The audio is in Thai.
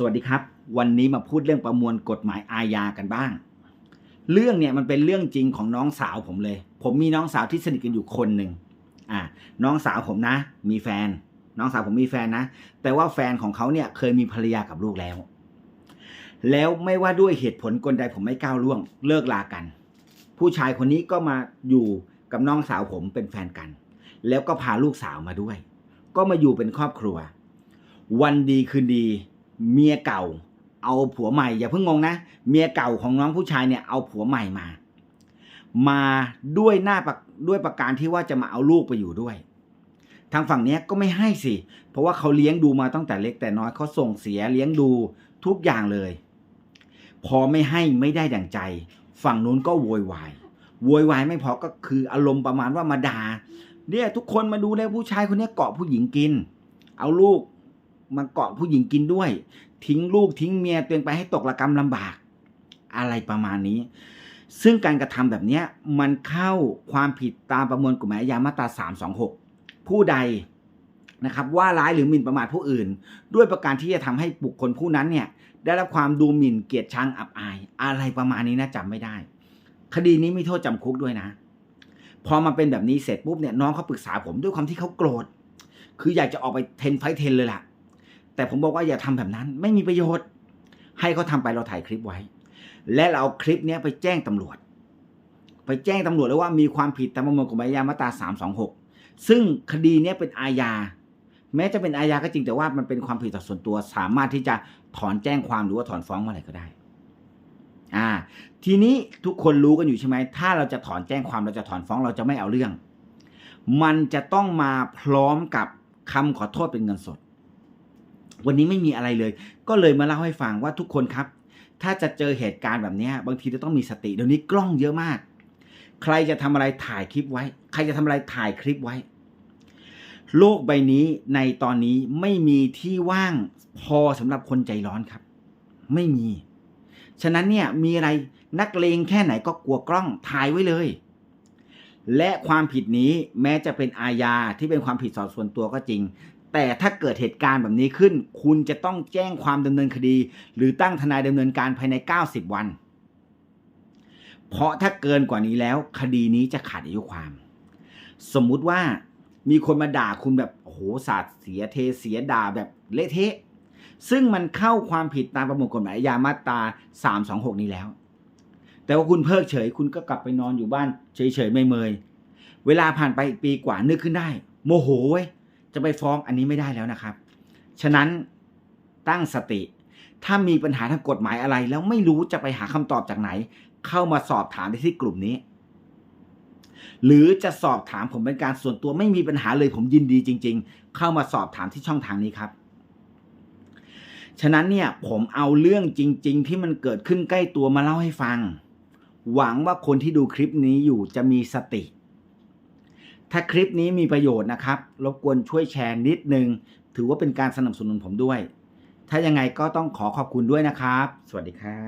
สวัสดีครับ วันนี้มาพูดเรื่องประมวลกฎหมายอาญากันบ้าง เรื่องเนี่ยมันเป็นเรื่องจริงของน้องสาวผมเลย ผมมีน้องสาวที่สนิทกันอยู่คนหนึ่งอ่าน้องสาวผมนะ มีแฟน น้องสาวผมมีแฟนนะ แต่ว่าแฟนของเขาเนี่ยเคยมีภรรยากับลูกแล้ว แล้วไม่ว่าด้วยเหตุผลกลใดผมไม่ก้าวล่วง เลิกลากัน ผู้ชายคนนี้ก็มาอยู่กับน้องสาวผมเป็นแฟนกัน แล้วก็พาลูกสาวมาด้วย ก็มาอยู่เป็นครอบครัว วันดีคืนดี เมียเก่า เอาผัวใหม่อย่าเพิ่งงงนะ เมียเก่าของน้องผู้ชายเนี่ยเอาผัวใหม่มา มาด้วยหน้าด้วยประการที่ว่าจะมาเอาลูกไปอยู่ด้วย ทางฝั่งเนี้ยก็ไม่ให้สิ เพราะว่าเขาเลี้ยงดูมาตั้งแต่เล็กแต่น้อยเขาส่งเสียเลี้ยงดูทุกอย่างเลย พอไม่ให้ไม่ได้ดั่งใจ ฝั่งนู้นก็โวยวายโวยวายไม่พอก็คืออารมณ์ประมาณว่ามาด่าเนี่ยทุกคนมาดูแลผู้ชายคนนี้เกาะผู้หญิงกิน เอาลูก มาเกาะผู้หญิงกินด้วย ทิ้งลูกทิ้งเมียตัวเองไปให้ตกระกรรมลำบาก อะไรประมาณนี้ ซึ่งการกระทำแบบนี้มันเข้าความผิดตามประมวลกฎหมายอาญามาตรา 326 ผู้ใดนะครับว่าร้ายหรือหมิ่นประมาทผู้อื่น ด้วยประการที่จะทำให้บุคคลผู้นั้นเนี่ยได้รับความดูหมิ่นเกียรติชังอับอาย อะไรประมาณนี้นะจำไม่ได้ คดีนี้มีโทษจำคุกด้วยนะ พอมาเป็นแบบนี้เสร็จปุ๊บเนี่ยน้องเขาปรึกษาผมด้วยความที่เขาโกรธ คืออยากจะออกไปเทนไฟเทนเลยล่ะ แต่ผมบอกว่าอย่าทำแบบนั้น ไม่มีประโยชน์ ให้เขาทำไปเราถ่ายคลิปไว้ และเราเอาคลิปเนี้ยไปแจ้งตำรวจ ไปแจ้งตำรวจเลยว่ามีความผิดตามประมวลกฎหมายอาญามาตรา326 ซึ่งคดีเนี้ยเป็นอาญาแม้จะเป็นอาญาก็จริงแต่ว่ามันเป็นความผิดต่อส่วนตัว สามารถที่จะถอนแจ้งความหรือว่าถอนฟ้องเมื่อไหร่ก็ได้ อ่า ทีนี้ทุกคนรู้กันอยู่ใช่ไหมถ้าเราจะถอนแจ้งความเราจะถอนฟ้องเราจะไม่เอาเรื่อง มันจะต้องมาพร้อมกับคำขอโทษเป็นเงินสด วันนี้ไม่มีอะไรเลย ก็เลยมาเล่าให้ฟังว่าทุกคนครับ ถ้าจะเจอเหตุการณ์แบบนี้บางทีเราต้องมีสติเดี๋ยวนี้กล้องเยอะมาก ใครจะทำอะไรถ่ายคลิปไว้ ใครจะทำอะไรถ่ายคลิปไว้ โลกใบนี้ในตอนนี้ไม่มีที่ว่างพอสำหรับคนใจร้อนครับ ไม่มี ฉะนั้นเนี่ยมีอะไรนักเลงแค่ไหนก็กลัวกล้องถ่ายไว้เลยและความผิดนี้แม้จะเป็นอาญาที่เป็นความผิดต่อส่วนตัวก็จริง แต่ถ้าเกิดเหตุการณ์แบบนี้ขึ้น คุณจะต้องแจ้งความดำเนินคดี หรือตั้งทนายดำเนินการภายใน 90 วัน เพราะถ้าเกินกว่านี้แล้ว คดีนี้จะขาดอายุความ สมมุติว่ามีคนมาด่าคุณแบบโอ้โหสาดเสียเทเสียด่าแบบเละเทะ ซึ่งมันเข้าความผิดตามประมวลกฎหมายอาญามาตรา326 นี้แล้ว แต่ว่าคุณเพิกเฉย คุณก็กลับไปนอนอยู่บ้าน เฉยๆไม่เมย เวลาผ่านไปอีกปีกว่านึกขึ้นได้ โมโหเว้ย จะไปฟ้องอันนี้ไม่ได้แล้วนะครับ ฉะนั้นตั้งสติ ถ้ามีปัญหาทางกฎหมายอะไร แล้วไม่รู้จะไปหาคำตอบจากไหน เข้ามาสอบถามได้ที่กลุ่มนี้ หรือจะสอบถามผมเป็นการส่วนตัวไม่มีปัญหาเลยผมยินดีจริง ๆ เข้ามาสอบถามที่ช่องทางนี้ครับฉะนั้นเนี่ยผมเอาเรื่องจริง ๆ ที่มันเกิดขึ้นใกล้ตัวมาเล่าให้ฟัง หวังว่าคนที่ดูคลิปนี้อยู่จะมีสติ ถ้าคลิปนี้มีประโยชน์นะครับรบกวนช่วยแชร์นิดนึง ถือว่าเป็นการสนับสนุนผมด้วย ถ้ายังไงก็ต้องขอขอบคุณด้วยนะครับ สวัสดีครับ